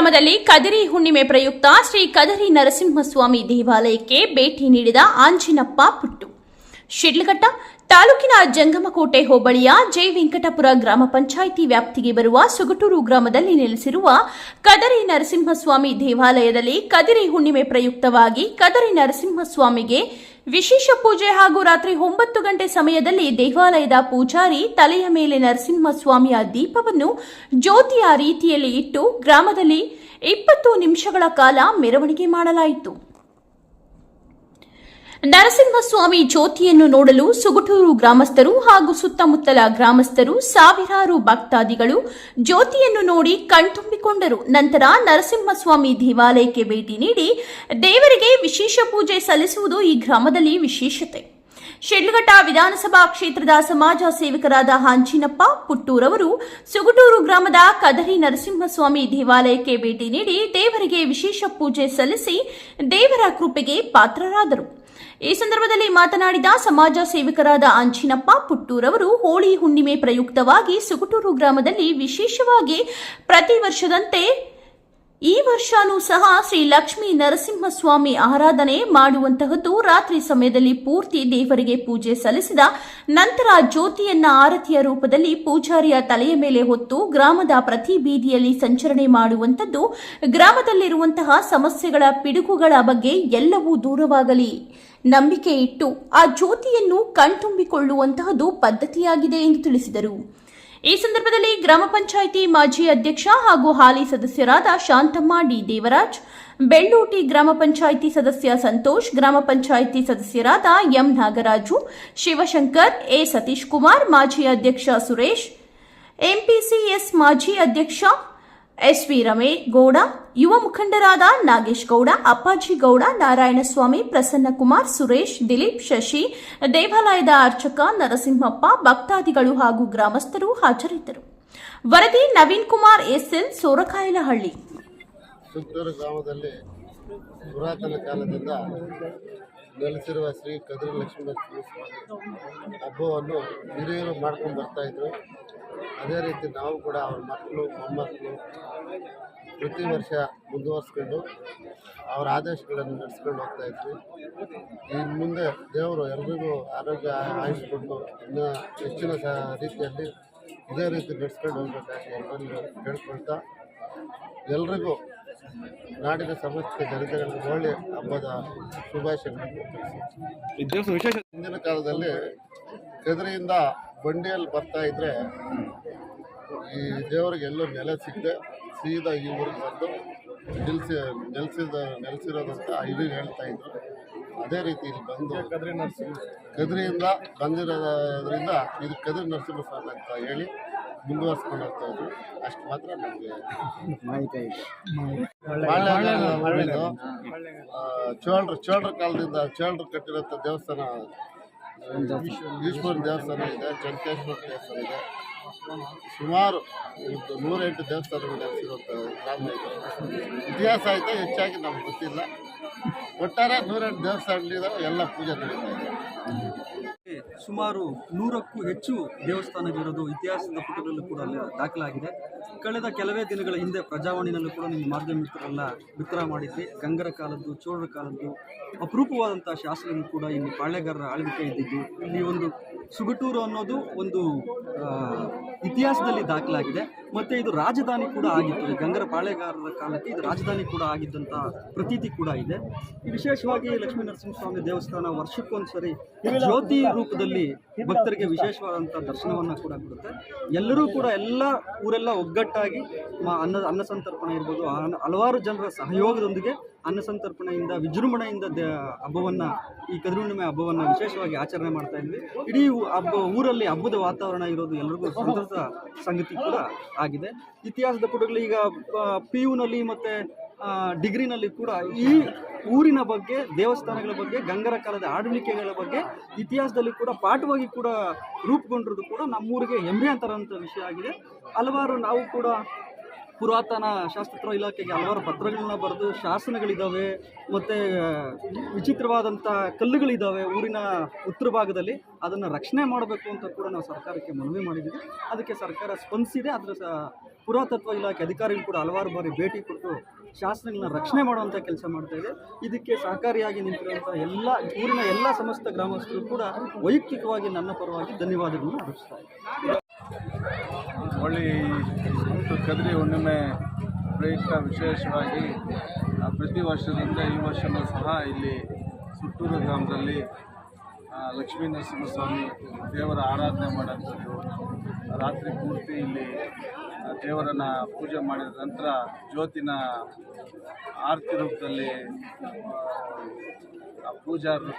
ಗ್ರಾಮದಲ್ಲಿ ಕದರಿ ಹುಣ್ಣಿಮೆ ಪ್ರಯುಕ್ತ ಶ್ರೀ ಕದರಿ ನರಸಿಂಹಸ್ವಾಮಿ ದೇವಾಲಯಕ್ಕೆ ಭೇಟಿ ನೀಡಿದ ಆಂಜಿನಪ್ಪ ಪುಟ್ಟು. ಶಿಡ್ಲಘಟ್ಟ ತಾಲೂಕಿನ ಜಂಗಮಕೋಟೆ ಹೋಬಳಿಯ ಜೈ ವೆಂಕಟಪುರ ಗ್ರಾಮ ಪಂಚಾಯಿತಿ ವ್ಯಾಪ್ತಿಗೆ ಬರುವ ಸುಗಟೂರು ಗ್ರಾಮದಲ್ಲಿ ನೆಲೆಸಿರುವ ಕದರಿ ನರಸಿಂಹಸ್ವಾಮಿ ದೇವಾಲಯದಲ್ಲಿ ಕದರಿ ಹುಣ್ಣಿಮೆ ಪ್ರಯುಕ್ತವಾಗಿ ಕದರಿ ನರಸಿಂಹಸ್ವಾಮಿಗೆ ವಿಶೇಷ ಪೂಜೆ ಹಾಗೂ ರಾತ್ರಿ ಒಂಬತ್ತು ಗಂಟೆ ಸಮಯದಲ್ಲಿ ದೇವಾಲಯದ ಪೂಜಾರಿ ತಲೆಯ ಮೇಲೆ ನರಸಿಂಹಸ್ವಾಮಿಯ ದೀಪವನ್ನು ಜ್ಯೋತಿಯ ರೀತಿಯಲ್ಲಿ ಇಟ್ಟು ಗ್ರಾಮದಲ್ಲಿ ಇಪ್ಪತ್ತು ನಿಮಿಷಗಳ ಕಾಲ ಮೆರವಣಿಗೆ ಮಾಡಲಾಯಿತು. ನರಸಿಂಹಸ್ವಾಮಿ ಜ್ಯೋತಿಯನ್ನು ನೋಡಲು ಸುಗುಟೂರು ಗ್ರಾಮಸ್ಥರು ಹಾಗೂ ಸುತ್ತಮುತ್ತಲ ಗ್ರಾಮಸ್ಥರು ಸಾವಿರಾರು ಭಕ್ತಾದಿಗಳು ಜ್ಯೋತಿಯನ್ನು ನೋಡಿ ಕಣ್ತುಂಬಿಕೊಂಡರು. ನಂತರ ನರಸಿಂಹಸ್ವಾಮಿ ದೇವಾಲಯಕ್ಕೆ ಭೇಟಿ ನೀಡಿ ದೇವರಿಗೆ ವಿಶೇಷ ಪೂಜೆ ಸಲ್ಲಿಸುವುದು ಈ ಗ್ರಾಮದಲ್ಲಿ ವಿಶೇಷತೆ. ಶಿಡ್ಲಘಟ್ಟ ವಿಧಾನಸಭಾ ಕ್ಷೇತ್ರದ ಸಮಾಜ ಸೇವಕರಾದ ಹಾಂಚಿನಪ್ಪ ಪುಟ್ಟೂರವರು ಸುಗುಟೂರು ಗ್ರಾಮದ ಕದರಿ ನರಸಿಂಹಸ್ವಾಮಿ ದೇವಾಲಯಕ್ಕೆ ಭೇಟಿ ನೀಡಿ ದೇವರಿಗೆ ವಿಶೇಷ ಪೂಜೆ ಸಲ್ಲಿಸಿ ದೇವರ ಕೃಪೆಗೆ ಪಾತ್ರರಾದರು. ಈ ಸಂದರ್ಭದಲ್ಲಿ ಮಾತನಾಡಿದ ಸಮಾಜ ಸೇವಕರಾದ ಅಂಚಿನಪ್ಪ ಪುಟ್ಟೂರವರು ಹೋಳಿ ಹುಣ್ಣಿಮೆ ಪ್ರಯುಕ್ತವಾಗಿ ಸುಗುಟೂರು ಗ್ರಾಮದಲ್ಲಿ ವಿಶೇಷವಾಗಿ ಪ್ರತಿ ವರ್ಷದಂತೆ ಈ ವರ್ಷನೂ ಸಹ ಶ್ರೀ ಲಕ್ಷ್ಮೀ ನರಸಿಂಹಸ್ವಾಮಿ ಆರಾಧನೆ ಮಾಡುವಂತಹದ್ದು ರಾತ್ರಿ ಸಮಯದಲ್ಲಿ ಪೂರ್ತಿ ದೇವರಿಗೆ ಪೂಜೆ ಸಲ್ಲಿಸಿದ ನಂತರ ಜ್ಯೋತಿಯನ್ನ ಆರತಿಯ ರೂಪದಲ್ಲಿ ಪೂಜಾರಿಯ ತಲೆಯ ಮೇಲೆ ಹೊತ್ತು ಗ್ರಾಮದ ಪ್ರತಿ ಬೀದಿಯಲ್ಲಿ ಸಂಚರಣೆ ಮಾಡುವಂತದ್ದು ಗ್ರಾಮದಲ್ಲಿರುವಂತಹ ಸಮಸ್ಯೆಗಳ ಪಿಡುಗುಗಳ ಬಗ್ಗೆ ಎಲ್ಲವೂ ದೂರವಾಗಲಿ. ನಂಬಿಕೆ ಇಟ್ಟು ಆ ಜ್ಯೋತಿಯನ್ನು ಕಣ್ತುಂಬಿಕೊಳ್ಳುವಂತಹದ್ದು ಪದ್ಧತಿಯಾಗಿದೆ ಎಂದು ತಿಳಿಸಿದರು. ಈ ಸಂದರ್ಭದಲ್ಲಿ ಗ್ರಾಮ ಪಂಚಾಯಿತಿ ಮಾಜಿ ಅಧ್ಯಕ್ಷ ಹಾಗೂ ಹಾಲಿ ಸದಸ್ಯರಾದ ಶಾಂತಮ್ಮ ಡಿ ದೇವರಾಜ್, ಬೆಳ್ಳೂಟಿ ಗ್ರಾಮ ಪಂಚಾಯಿತಿ ಸದಸ್ಯ ಸಂತೋಷ್, ಗ್ರಾಮ ಪಂಚಾಯಿತಿ ಸದಸ್ಯರಾದ ಎಂ ನಾಗರಾಜು, ಶಿವಶಂಕರ್, ಎ ಸತೀಶ್ ಕುಮಾರ್, ಮಾಜಿ ಅಧ್ಯಕ್ಷ ಸುರೇಶ್, ಎಂಪಿಸಿಎಸ್ ಮಾಜಿ ಅಧ್ಯಕ್ಷ ಎಸ್ವಿ ರಮೇಗೌಡ, ಯುವ ಮುಖಂಡರಾದ ನಾಗೇಶ್ ಗೌಡ, ಅಪ್ಪಾಜಿ ಗೌಡ, ನಾರಾಯಣಸ್ವಾಮಿ, ಪ್ರಸನ್ನಕುಮಾರ್, ಸುರೇಶ್, ದಿಲೀಪ್, ಶಶಿ, ದೇವಾಲಯದ ಅರ್ಚಕ ನರಸಿಂಹಪ್ಪ, ಭಕ್ತಾದಿಗಳು ಹಾಗೂ ಗ್ರಾಮಸ್ಥರು ಹಾಜರಿದ್ದರು. ವರದಿ ನವೀನ್ ಕುಮಾರ್ ಎಸ್ಎಲ್ ಸೋರಕಾಯಲಹಳ್ಳಿ. ಪುರಾತನ ಕಾಲದಿಂದ ನೆಲೆಸಿರುವ ಶ್ರೀ ಕದ್ರಿ ಲಕ್ಷ್ಮೀ ಹಬ್ಬವನ್ನು ಹಿರಿಯರು ಮಾಡ್ಕೊಂಡು ಬರ್ತಾ ಇದ್ರು. ಅದೇ ರೀತಿ ನಾವು ಕೂಡ ಅವ್ರ ಮಕ್ಕಳು ಮೊಮ್ಮಕ್ಕಳು ಪ್ರತಿ ವರ್ಷ ಮುಂದುವರಿಸ್ಕೊಂಡು ಅವರ ಆದೇಶಗಳನ್ನು ನಡೆಸ್ಕೊಂಡು ಹೋಗ್ತಾ ಇದ್ವಿ. ಇನ್ನು ಮುಂದೆ ದೇವರು ಎಲ್ರಿಗೂ ಆರೋಗ್ಯ ಆಯುಷ್ ಕೊಟ್ಟು ಇನ್ನೂ ಹೆಚ್ಚಿನ ಸ ರೀತಿಯಲ್ಲಿ ಇದೇ ರೀತಿ ನಡೆಸ್ಕೊಂಡು ಹೋಗ್ಬೇಕಾಗಿ ಎಲ್ಲರನ್ನು ಕೇಳ್ಕೊಳ್ತಾ ಎಲ್ರಿಗೂ ನಾಡಿನ ಸಮಸ್ತ ಜನತೆಗಳಿಗೆ ಒಳ್ಳೆಯ ಹಬ್ಬದ ಶುಭಾಶಯಗಳನ್ನು ಹಿಂದಿನ ಕಾಲದಲ್ಲಿ ಕೆದರಿಯಿಂದ ಬಂಡಿಯಲ್ಲಿ ಬರ್ತಾ ಇದ್ರೆ ಈ ದೇವರಿಗೆ ಎಲ್ಲೂ ನೆಲೆ ಸಿಗದೆ ಸೀದಾ ಈ ಊರಿಗೆ ಬಂದು ನಿಲ್ಸಿ ನೆಲೆಸಿದ ನೆಲೆಸಿರೋದಂತ ಇದು ಹೇಳ್ತಾ ಇದ್ರು. ಅದೇ ರೀತಿ ಇಲ್ಲಿ ಬಂದು ಕದ್ರಿ ನರಸಿಂಹ ಕದ್ರಿಯಿಂದ ಬಂದಿರೋದ್ರಿಂದ ಇದು ಕದ್ರಿ ನರಸಿಂಹಸ್ವಾಮಿ ಅಂತ ಹೇಳಿ ಮುಂದುವರ್ಸ್ಕೊಂಡು ಹೋಗ್ತಾ ಇದ್ರು. ಅಷ್ಟು ಮಾತ್ರ ನಮಗೆ ಮಾಹಿತಿ ಚೋಳರು ಚೋಳರ ಕಾಲದಿಂದ ಚೋಳರು ಕಟ್ಟಿರೋಂಥ ದೇವಸ್ಥಾನ ಈಶ್ವರ ದೇವಸ್ಥಾನ ಇದೆ ಚಂಕೇಶ್ವರ ದೇವಸ್ಥಾನ ಇದೆ. ಸುಮಾರು ನೂರೆಂಟು ದೇವಸ್ಥಾನಗಳು ನೆಲೆಸಿರುವಂಥ ಗ್ರಾಮ ಇದೆ. ಇತಿಹಾಸ ಐತೆ, ಹೆಚ್ಚಾಗಿ ನಮ್ಗೆ ಗೊತ್ತಿಲ್ಲ. ಒಟ್ಟಾರೆ ನೂರೆಂಟು ದೇವಸ್ಥಾನಗಳಿದಾವೆ, ಎಲ್ಲ ಪೂಜೆ ನಡೀತಾ ಇದೆ. ಸುಮಾರು ನೂರಕ್ಕೂ ಹೆಚ್ಚು ದೇವಸ್ಥಾನಗಳಿರೋದು ಇತಿಹಾಸದ ಪುಟಗಳಲ್ಲೂ ಕೂಡ ಅಲ್ಲಿ ದಾಖಲಾಗಿದೆ. ಕಳೆದ ಕೆಲವೇ ದಿನಗಳ ಹಿಂದೆ ಪ್ರಜಾವಾಣಿನಲ್ಲೂ ಕೂಡ ನಿಮ್ಮ ಮಾಧ್ಯಮ ಮಿತ್ರರೆಲ್ಲ ಮಾಡಿದ್ವಿ ಗಂಗರ ಕಾಲದ್ದು, ಚೋಳರ ಕಾಲದ್ದು, ಅಪರೂಪವಾದಂಥ ಶಾಸನ ಕೂಡ ಇಲ್ಲಿ ಪಾಳ್ಯಗಾರರ ಆಳ್ವಿಕೆ ಇದ್ದಿದ್ದು ಇಲ್ಲಿ ಒಂದು ಸುಗಟೂರು ಅನ್ನೋದು ಒಂದು ಇತಿಹಾಸದಲ್ಲಿ ದಾಖಲಾಗಿದೆ. ಮತ್ತು ಇದು ರಾಜಧಾನಿ ಕೂಡ ಆಗಿತ್ತು. ಗಂಗರ ಪಾಳೆಗಾರರ ಕಾಲಕ್ಕೆ ಇದು ರಾಜಧಾನಿ ಕೂಡ ಆಗಿದ್ದಂಥ ಪ್ರತೀತಿ ಕೂಡ ಇದೆ. ವಿಶೇಷವಾಗಿ ಲಕ್ಷ್ಮೀ ನರಸಿಂಹಸ್ವಾಮಿ ದೇವಸ್ಥಾನ ವರ್ಷಕ್ಕೊಂದ್ಸರಿ ಜ್ಯೋತಿ ರೂಪದಲ್ಲಿ ಭಕ್ತರಿಗೆ ವಿಶೇಷವಾದಂಥ ದರ್ಶನವನ್ನು ಕೂಡ ಕೊಡುತ್ತೆ. ಎಲ್ಲರೂ ಕೂಡ ಎಲ್ಲ ಊರೆಲ್ಲ ಒಗ್ಗಟ್ಟಾಗಿ ಅನ್ನ ಅನ್ನ ಸಂತರ್ಪಣೆ ಇರ್ಬೋದು. ಹಲವಾರು ಜನರ ಸಹಯೋಗದೊಂದಿಗೆ ಅನ್ನ ಸಂತರ್ಪಣೆಯಿಂದ ವಿಜೃಂಭಣೆಯಿಂದ ದ ಹಬ್ಬವನ್ನು, ಈ ಕದಿರುಣ್ಣಿಮೆ ಹಬ್ಬವನ್ನು ವಿಶೇಷವಾಗಿ ಆಚರಣೆ ಮಾಡ್ತಾ ಇದ್ವಿ. ಇಡೀ ಹಬ್ಬ, ಊರಲ್ಲಿ ಹಬ್ಬದ ವಾತಾವರಣ ಇರೋದು ಎಲ್ಲರಿಗೂ ಸಂತಸದ ಸಂಗತಿ ಕೂಡ ಆಗಿದೆ. ಇತಿಹಾಸದ ಪುಟಗಳು ಈಗ ಪಿ ಯುನಲ್ಲಿ ಮತ್ತು ಡಿಗ್ರಿನಲ್ಲಿ ಕೂಡ ಈ ಊರಿನ ಬಗ್ಗೆ, ದೇವಸ್ಥಾನಗಳ ಬಗ್ಗೆ, ಗಂಗರ ಕಾಲದ ಆಡಳಿಕೆಗಳ ಬಗ್ಗೆ ಇತಿಹಾಸದಲ್ಲಿ ಕೂಡ ಪಾಠವಾಗಿ ಕೂಡ ರೂಪುಗೊಂಡಿರೋದು ಕೂಡ ನಮ್ಮೂರಿಗೆ ಹೆಮ್ಮೆ ಅಂತರಂಥ ವಿಷಯ ಆಗಿದೆ. ಹಲವಾರು ನಾವು ಕೂಡ ಪುರಾತನ ಶಾಸ್ತ್ರ ಇಲಾಖೆಗೆ ಹಲವಾರು ಪತ್ರಗಳನ್ನ ಬರೆದು ಶಾಸನಗಳಿದ್ದಾವೆ ಮತ್ತು ವಿಚಿತ್ರವಾದಂಥ ಕಲ್ಲುಗಳಿದ್ದಾವೆ ಊರಿನ ಉತ್ತರ ಭಾಗದಲ್ಲಿ. ಅದನ್ನು ರಕ್ಷಣೆ ಮಾಡಬೇಕು ಅಂತ ಕೂಡ ನಾವು ಸರ್ಕಾರಕ್ಕೆ ಮನವಿ ಮಾಡಿದ್ದೀವಿ ಅದಕ್ಕೆ ಸರ್ಕಾರ ಸ್ಪಂದಿಸಿದೆ ಅದರ ಸ, ಪುರಾತತ್ವ ಇಲಾಖೆ ಅಧಿಕಾರಿಗಳು ಕೂಡ ಹಲವಾರು ಬಾರಿ ಭೇಟಿ ಕೊಟ್ಟು ಶಾಸನಗಳನ್ನ ರಕ್ಷಣೆ ಮಾಡುವಂಥ ಕೆಲಸ ಮಾಡ್ತಾ ಇದೆ. ಇದಕ್ಕೆ ಸಹಕಾರಿಯಾಗಿ ನಿಂತಿರುವಂಥ ಎಲ್ಲ, ಊರಿನ ಎಲ್ಲ ಸಮಸ್ತ ಗ್ರಾಮಸ್ಥರು ಕೂಡ ವೈಯಕ್ತಿಕವಾಗಿ ನನ್ನ ಪರವಾಗಿ ಧನ್ಯವಾದಗಳನ್ನು ಅರ್ಪಿಸ್ತಾ ಇದ್ದಾರೆ ಹೋಳಿ ಮತ್ತು ಕದ್ರಿ ಹುಣ್ಣಿಮೆ ಪ್ರಯುಕ್ತ ವಿಶೇಷವಾಗಿ ಪ್ರತಿ ವರ್ಷದಿಂದ ಈ ವರ್ಷವೂ ಸಹ ಇಲ್ಲಿ ಸುತ್ತೂರು ಗ್ರಾಮದಲ್ಲಿ ಲಕ್ಷ್ಮೀ ನರಸಿಂಹಸ್ವಾಮಿ ದೇವರ ಆರಾಧನೆ ಮಾಡೋಂಥದ್ದು. ರಾತ್ರಿ ಪೂರ್ತಿ ಇಲ್ಲಿ ದೇವರನ್ನು ಪೂಜೆ ಮಾಡಿದ ನಂತರ ಜ್ಯೋತಿನ ಆರತಿ ರೂಪದಲ್ಲಿ ಆ,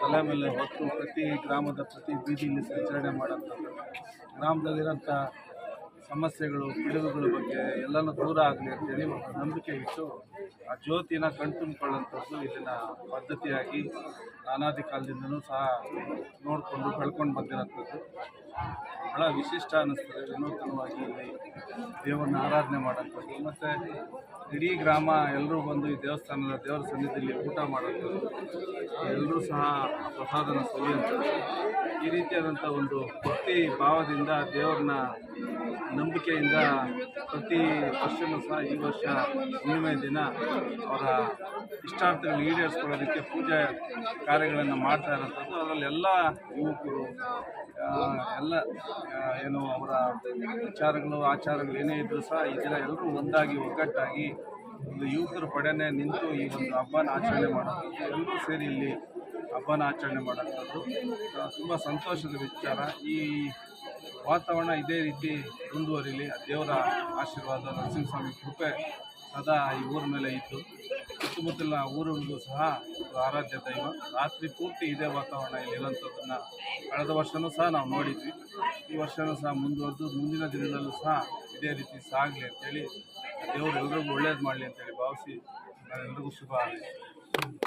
ತಲೆ ಮೇಲೆ ಹೊತ್ತು ಪ್ರತಿ ಗ್ರಾಮದ ಪ್ರತಿ ಬೀದಿಯಲ್ಲಿ ಸಂಚರಣೆ ಮಾಡೋಂಥದ್ದು. ಗ್ರಾಮದಲ್ಲಿರೋಂಥ ಸಮಸ್ಯೆಗಳು, ಪಿಡುಗುಗಳ ಬಗ್ಗೆ ಎಲ್ಲನೂ ದೂರ ಆಗಲಿ ಅಂತೇಳಿ ಒಂದು ನಂಬಿಕೆ ಇಟ್ಟು ಆ ಜ್ಯೋತಿನ ಕಣ್ತುಂಬಿಕೊಳ್ಳುವಂಥದ್ದು ಇಲ್ಲಿನ ಪದ್ಧತಿಯಾಗಿ ಅನಾದಿ ಕಾಲದಿಂದನೂ ಸಹ ನೋಡಿಕೊಂಡು ಕಳ್ಕೊಂಡು ಬಂದಿರೋಂಥದ್ದು ಬಹಳ ವಿಶಿಷ್ಟ ಅನ್ನಿಸ್ತದೆ, ವಿನೂತನವಾಗಿ ಇಲ್ಲಿ ದೇವರನ್ನ ಆರಾಧನೆ ಮಾಡೋಂಥದ್ದು ಮತ್ತು ಇಡೀ ಗ್ರಾಮ ಎಲ್ಲರೂ ಬಂದು ಈ ದೇವಸ್ಥಾನದ ದೇವರ ಸನ್ನಿಧಿಯಲ್ಲಿ ಊಟ ಮಾಡೋದು, ಎಲ್ಲರೂ ಸಹ ಪ್ರಸಾದನ ಸವಿಯುವಂಥದ್ದು ಈ ರೀತಿಯಾದಂಥ ಒಂದು ಭಕ್ತಿ ಭಾವದಿಂದ ದೇವರನ್ನ ನಂಬಿಕೆಯಿಂದ ಪ್ರತಿ ವರ್ಷವೂ ಸಹ ಈ ವರ್ಷ ಹುಣ್ಣಿಮೆ ದಿನ ಅವರ ಇಷ್ಟಾರ್ಥಗಳು ಈಡೇರಿಸ್ಕೊಳ್ಳೋದಕ್ಕೆ ಪೂಜೆ ಕಾರ್ಯಗಳನ್ನು ಮಾಡ್ತಾ ಇರೋಂಥದ್ದು. ಅದರಲ್ಲಿ ಎಲ್ಲ ಯುವಕರು ಎಲ್ಲ ಏನು ಅವರ ವಿಚಾರಗಳು, ಆಚಾರಗಳು ಏನೇ ಇದ್ದರೂ ಸಹ ಈ ದಿನ ಎಲ್ಲರೂ ಒಂದಾಗಿ ಒಗ್ಗಟ್ಟಾಗಿ ಒಂದು ಯುವಕರ ಪಡೆನೆ ನಿಂತು ಈ ಒಂದು ಹಬ್ಬನ ಆಚರಣೆ ಮಾಡೋದು ಎಲ್ಲರೂ ಸೇರಿ ಇಲ್ಲಿ ಹಬ್ಬನ ಆಚರಣೆ ಮಾಡೋಂಥದ್ದು ತುಂಬ ಸಂತೋಷದ ವಿಚಾರ. ಈ ವಾತಾವರಣ ಇದೇ ರೀತಿ ಮುಂದುವರಿಲಿ. ದೇವರ ಆಶೀರ್ವಾದ ನರಸಿಂಹಸ್ವಾಮಿ ಕೃಪೆ ಸದಾ ಈ ಊರ ಮೇಲೆ ಇದ್ದು ಸುತ್ತಮುತ್ತಲಿನ ಊರುಗಳಿಗೂ ಸಹ ಆರಾಧ್ಯ ದೈವ. ರಾತ್ರಿ ಪೂರ್ತಿ ಇದೇ ವಾತಾವರಣ ಇಲ್ಲಿ ಇರೋಂಥದ್ದನ್ನು ಕಳೆದ ವರ್ಷವೂ ಸಹ ನಾವು ನೋಡಿದ್ವಿ. ಈ ವರ್ಷವೂ ಸಹ ಮುಂದುವರೆದು, ಮುಂದಿನ ದಿನದಲ್ಲೂ ಸಹ ಇದೇ ರೀತಿ ಸಾಗಲಿ ಅಂತೇಳಿ ದೇವರು ಎಲ್ರಿಗೂ ಒಳ್ಳೇದು ಮಾಡಲಿ ಅಂತೇಳಿ ಭಾವಿಸಿ ನಾನು ಎಲ್ರಿಗೂ ಶುಭ ಹಾರೈಸ್ತೀನಿ